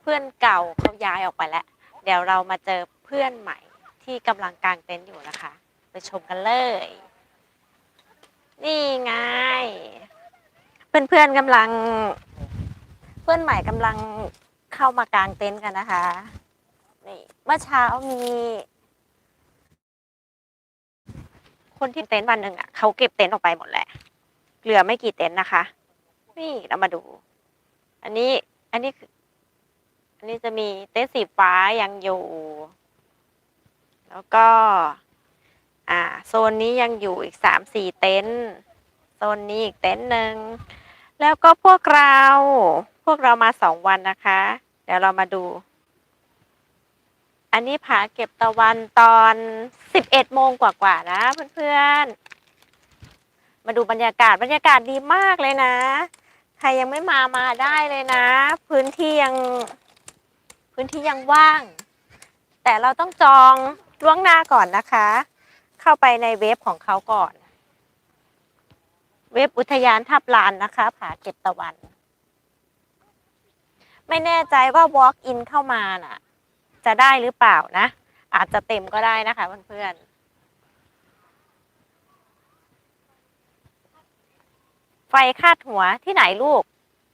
เพื่อนเก่าเขาย้ายออกไปแล้ว เดี๋ยวเรามาเจอเพื่อนใหม่ที่กำลังกางเต็นท์อยู่นะคะ ไปชมกันเลย นี่ไง เพื่อนๆกำลัง เพื่อนใหม่กำลังเข้ามากางเต็นท์กันนะคะนี่เมื่อเช้ามี คนที่เต็นท์วันหนึ่งอะเขาเก็บเต็นท์ออกไปหมดแหละเหลือไม่กี่เต็นท์นะคะ นี่เรามาดู อันนี้ อันนี้ อันนี้จะมีเต็นท์สีฟ้ายังอยู่ แล้วก็ อ่า โซนนี้ยังอยู่อีกสามสี่เต็นท์โซนนี้อีกเต็นท์หนึ่งแล้วก็พวกเรา พวกเรามาสองวันนะคะ เดี๋ยวเรามาดู อันนี้ผาเก็บตะวันตอนสิบเอ็ดโมงกว่าๆนะเพื่อนๆ มาดูบรรยากาศบรรยากาศดีมากเลยนะ ใครยังไม่มามาได้เลยนะ พื้นที่ยัง พื้นที่ยังว่าง แต่เราต้องจองล่วงหน้าก่อนนะคะ เข้าไปในเว็บของเขาก่อน เว็บอุทยานทับลานนะคะผาเก็บตะวัน ไม่แน่ใจว่า walk in เข้ามาน่ะ จะได้หรือเปล่านะ อาจจะเต็มก็ได้นะคะเพื่อนๆไฟคาดหัวที่ไหนลูก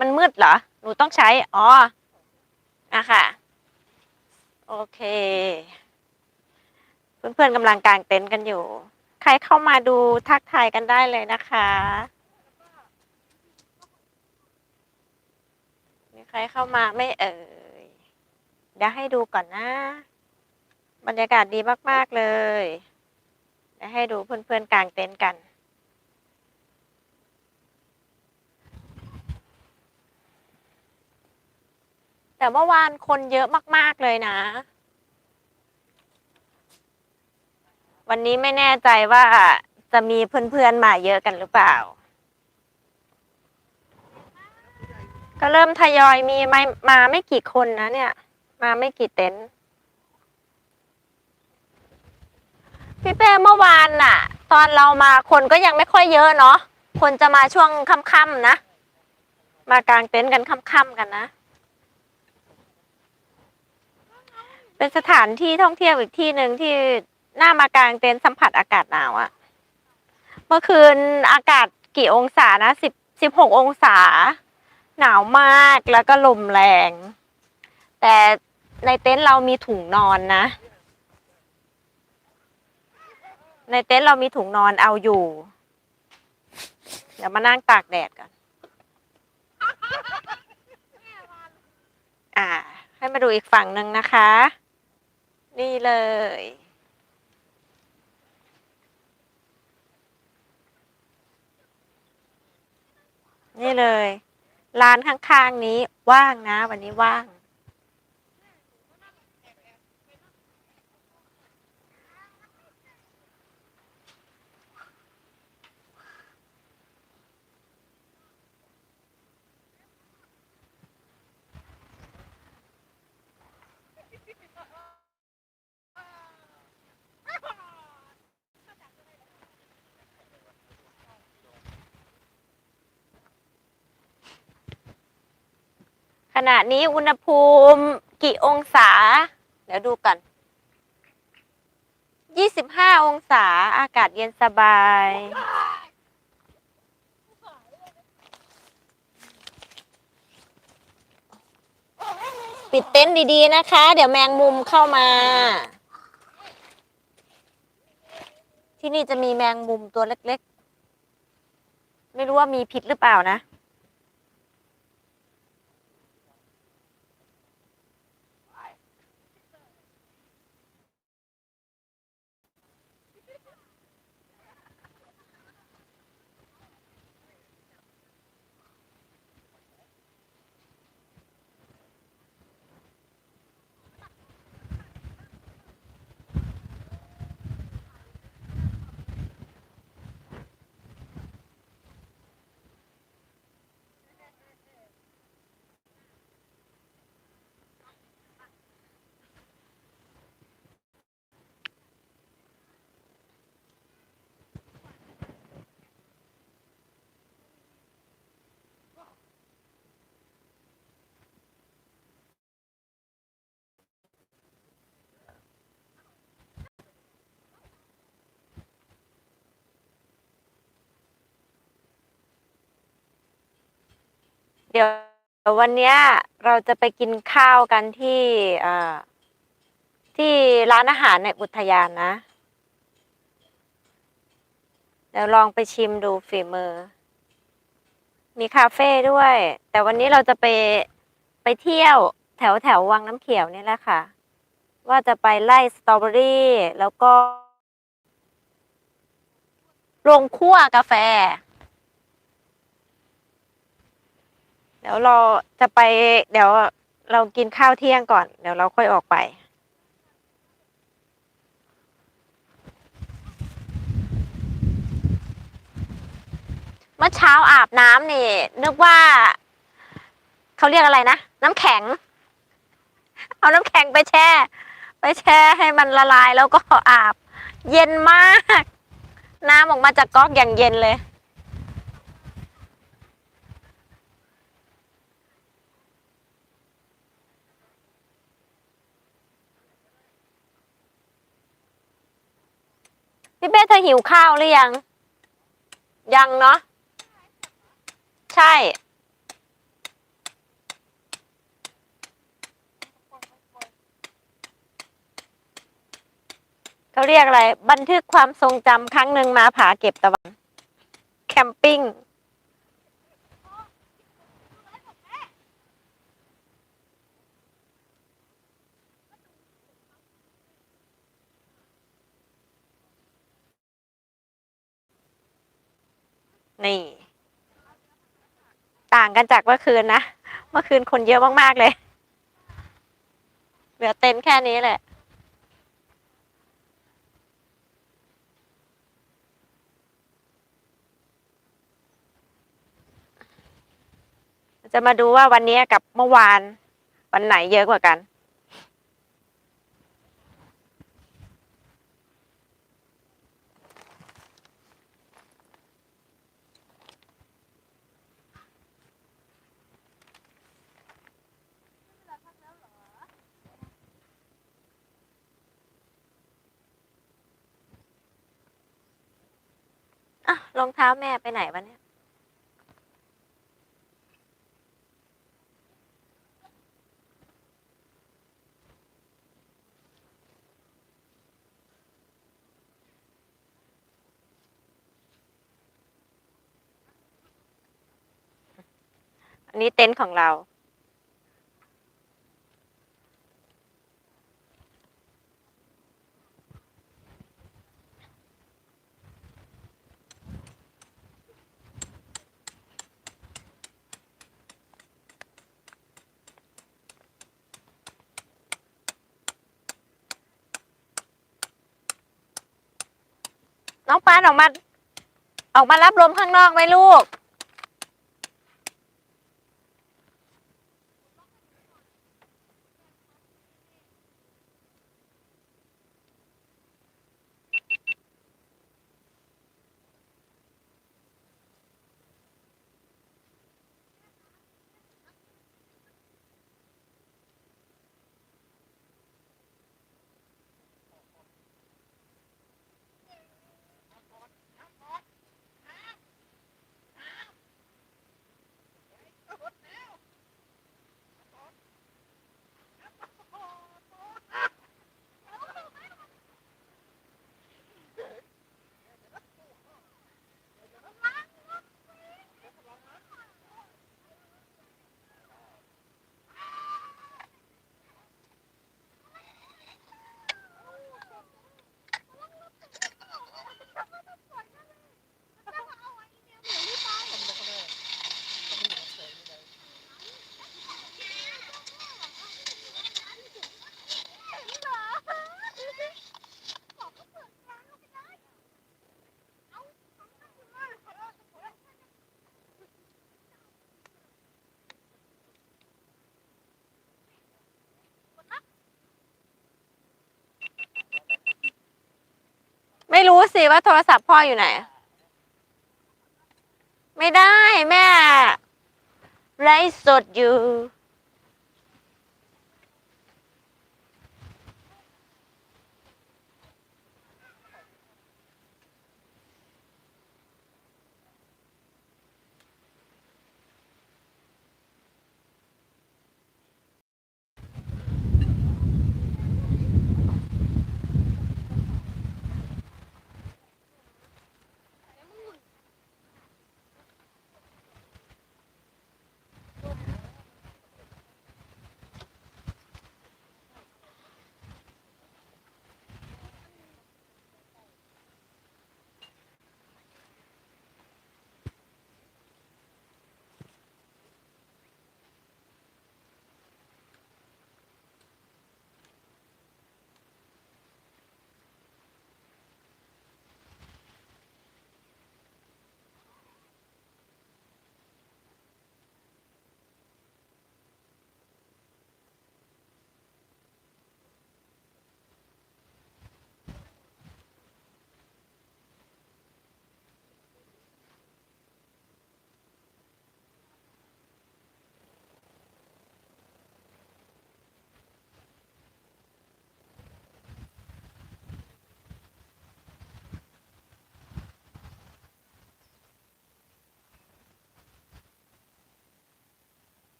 มันมืดเหรอ หนูต้องใช้ อ๋ออะค่ะ โอเค เพื่อนๆกำลังกางเต็นท์กันอยู่ ใครเข้ามาดูทักทายกันได้เลยนะคะ มีใครเข้ามาไม่เอ่ย เดี๋ยวให้ดูก่อนนะ บรรยากาศดีมากๆเลย เดี๋ยวให้ดูเพื่อนๆกางเต็นท์กัน แต่เมื่อวานคนเยอะมาก ๆ เลยนะ วันนี้ไม่แน่ใจว่าจะมีเพื่อน ๆ มาเยอะกันหรือเปล่า ก็เริ่มทยอยมีมามาไม่กี่คนนะเนี่ย มาไม่กี่เต็นท์พี่เป้เมื่อวานน่ะ ตอนเรามาคนก็ยังไม่ค่อยเยอะเนาะคนจะมาช่วงค่ำๆนะ มากลางเต็นท์กันค่ำๆกันนะ เป็นสถานที่ท่องเที่ยวอีกที่หนึ่งที่น่ามากางเต็นท์สัมผัสอากาศหนาวอะเมื่อคืนอากาศกี่องศานะสิบสิบหกองศา หนาวมากแล้วก็ลมแรง แต่ในเต็นท์เรามีถุงนอนนะ ในเต็นท์เรามีถุงนอนเอาอยู่ เดี๋ยวมานั่งตากแดดก่อนอ่า ให้มาดูอีกฝั่งหนึ่งนะคะ เลย นี่เลย ร้านข้างๆนี้ว่างนะ วันนี้ว่าง ณะนี้อุณหภูมิกี่องศา เดี๋ยวดูกัน25องศาอากาศเย็นสบาย ปิดเต็นท์ดีๆนะคะ เดี๋ยวแมงมุมเข้ามา ที่นี่จะมีแมงมุมตัวเล็กๆ ไม่รู้ว่ามีพิษหรือเปล่านะ เดี๋ยววันเนี้ยเราจะไปกินข้าวกันที่ที่ร้านอาหารในอุทยานนะ เดี๋ยวลองไปชิมดูฝีมือ มีคาเฟ่ด้วย แต่วันนี้เราจะไปไปเที่ยวแถวแถววังน้ำเขียวนี่แหละค่ะ ว่าจะไปไล่สตรอเบอรี่แล้วก็โรงคั่วกาแฟ เดี๋ยวเราจะไป เดี๋ยวเรากินข้าวเที่ยงก่อน เดี๋ยวเราค่อยออกไป เมื่อเช้าอาบน้ำนี่นึกว่า เขาเรียกอะไรนะ น้ำแข็ง เอาน้ำแข็งไปแช่ ไปแช่ให้มันละลายแล้วก็อาบ เย็นมาก น้ำออกมาจากก๊อกอย่างเย็นเลย พี่เป้เธอ หิวข้าวหรือยัง ยังเนาะใช่ เขาเรียกอะไร บันทึกความทรงจำครั้งหนึ่งมาผาเก็บตะวัน แคมปิ้ง นี่ ต่างกันจากเมื่อคืนนะ เมื่อคืนคนเยอะมากๆเลย เหลือเต็นท์แค่นี้แหละจะมาดูว่าวันนี้กับเมื่อวานวันไหนเยอะกว่ากัน รองเท้าแม่ไปไหนวะเนี่ย อันนี้เต็นท์ของเราานออกมา ออกมารับลมข้างนอกไหมลูก รู้สิว่าโทรศัพท์พ่ออยู่ไหน ไม่ได้แม่ ไลฟ์สดอยู่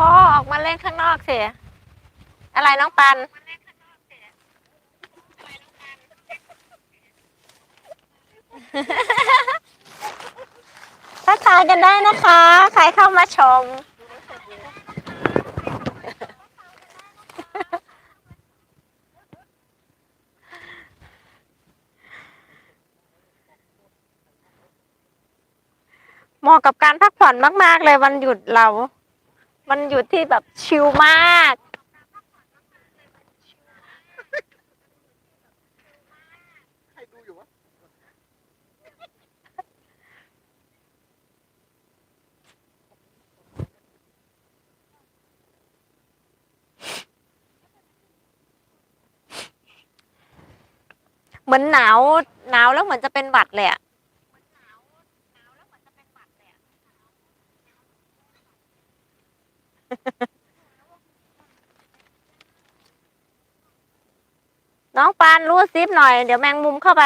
พ่อออกมาเล่นข้างนอกเสิอะไรน้องปัน ทักทายกันได้นะคะ ใครเข้ามาชม เหมาะกับการพักผ่อนมาก ๆ เลยวันหยุดเรา มันหยุดที่แบบชิลมาก ใครดูอยู่วะเหมือนหนาวหนาวแล้วเหมือนจะเป็นหวัดเลยอะน้ ซีฟหน่อย เดี๋ยวแมงมุมเข้าไป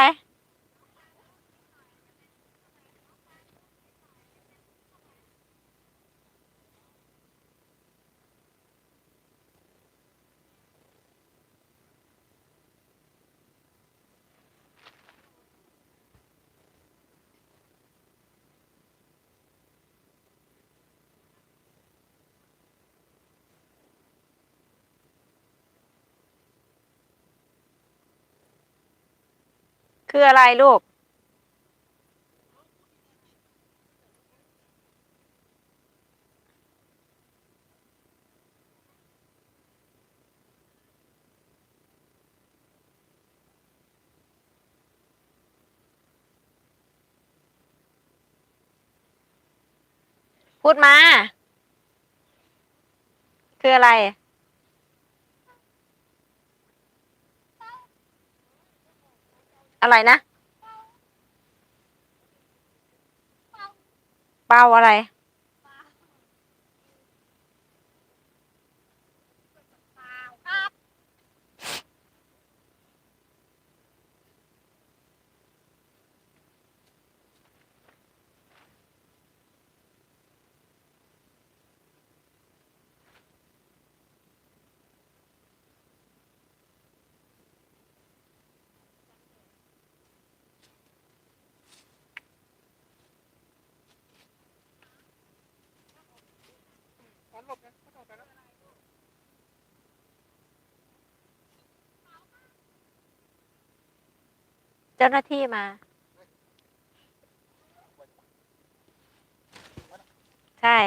คืออะไรลูก พูดมา คืออะไร อะไรนะ เป้าอะไร ขอหลบนะเขาโดดไปแล้ว เจ้าหน้าที่มา ใช่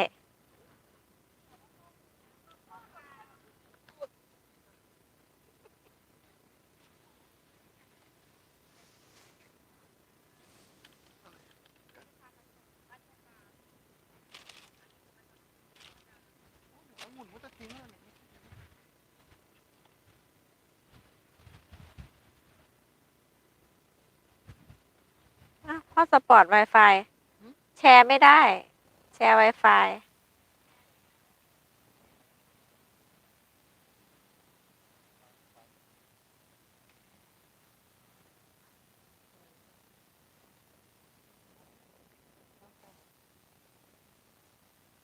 หมุนมันจะทิ้ง แล้วเนี่ยอ้าวข้อสปอร์ต Wi-Fi แชร์ไม่ได้ แชร์ Wi-Fi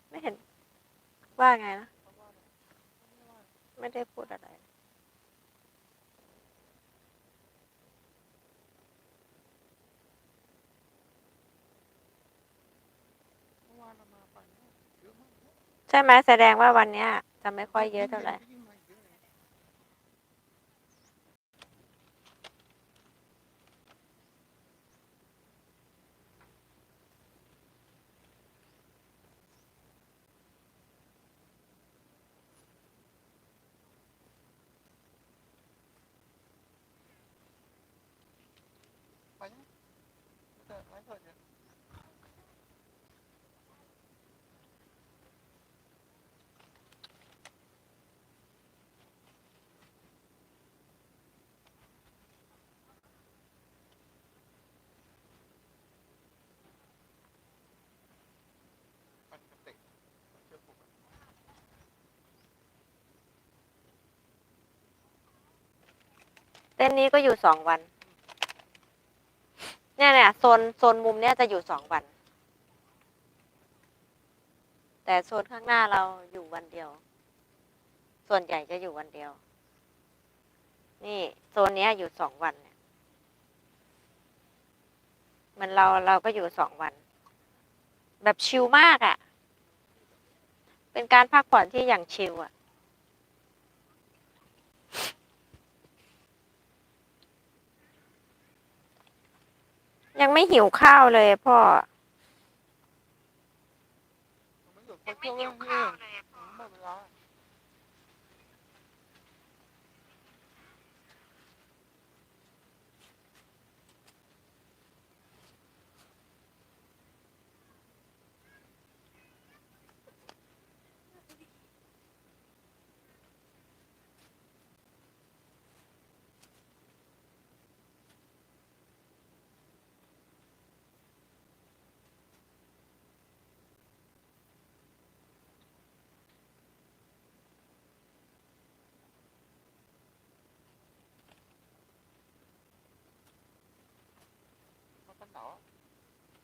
ไม่เห็นว่าไงนะ ไม่ได้พูดอะไร เมื่อวานเรามาไปเนี่ยเยอะมาก ใช่ไหมแสดงว่าวันเนี้ยจะไม่ค่อยเยอะเท่าไหร่ยิ่งมาเยอะเลยไปยังแต่เปั่นกับเตะเชือกผูกอะ เต้นนี้ก็อยู่สองวัน เนี่ยเนี่ยโซนโซนมุมเนี้ยจะอยู่สองวัน แต่โซนข้างหน้าเราอยู่วันเดียว ส่วนใหญ่จะอยู่วันเดียว นี่โซนเนี้ยอยู่สองวันเนี่ยเหมันเราเราก็อยู่สองวัน แบบชิลมากอะ่ะ เป็นการพักผ่อนที่อย่างชิลอะ่ะ ยังไม่หิวข้าวเลยพ่อ ยังไม่หิวข้าวเลยวเรื่องนี้หมดเวลา มันก็ หนาว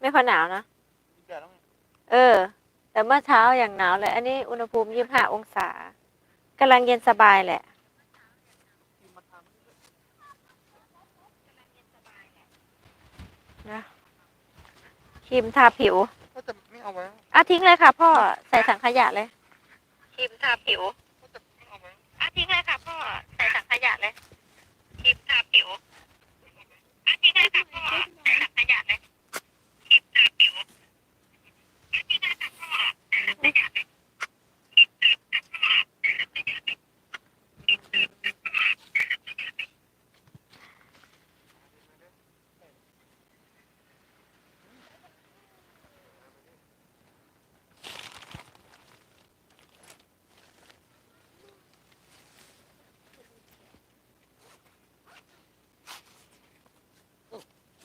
ไม่ค่อยหนาวนะ มีแดดแล้วไงเออ แต่เมื่อเช้าอย่างหนาวเลย อันนี้อุณหภูมิยี่ห้าองศากำลังเย็นสบายแหละที่มาทำนี่นะครีมทาผิวก็จะไม่เอาไว้อะทิ้งเลยค่ะ พ่อใส่ถังขยะเลยครีมทาผิวก็จะไม่เอาไว้อะทิ้งเลยค่ะ พ่อใส่ถังขยะเลยครีมทาผิว อะทิ้งเลยค่ะพ่อใส่ถังขยะเลยครีมทาผิวอะทิ้งเลยค่ะพ่อใส่ถังขยะเลย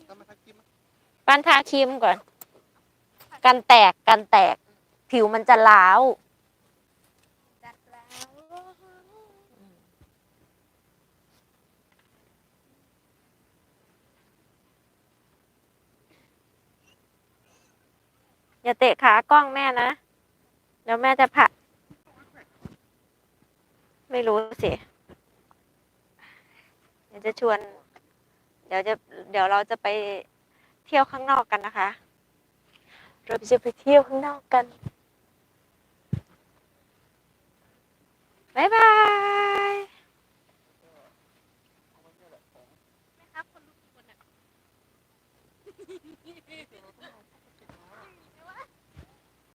ทำไมทักกิน ปั้นทาครีมก่อน กันแตกกันแตก ผิวมันจะล้าวอย่าเตะขากล้องแม่นะ เดี๋ยวแม่จะผัก ไม่รู้สิ เดี๋ยวจะชวน เดี๋ยวจะ เดี๋ยวเราจะไป เที่ยวข้างนอกกันนะคะ เราจะไปเที่ยวข้างนอกกันบ๊ายบาย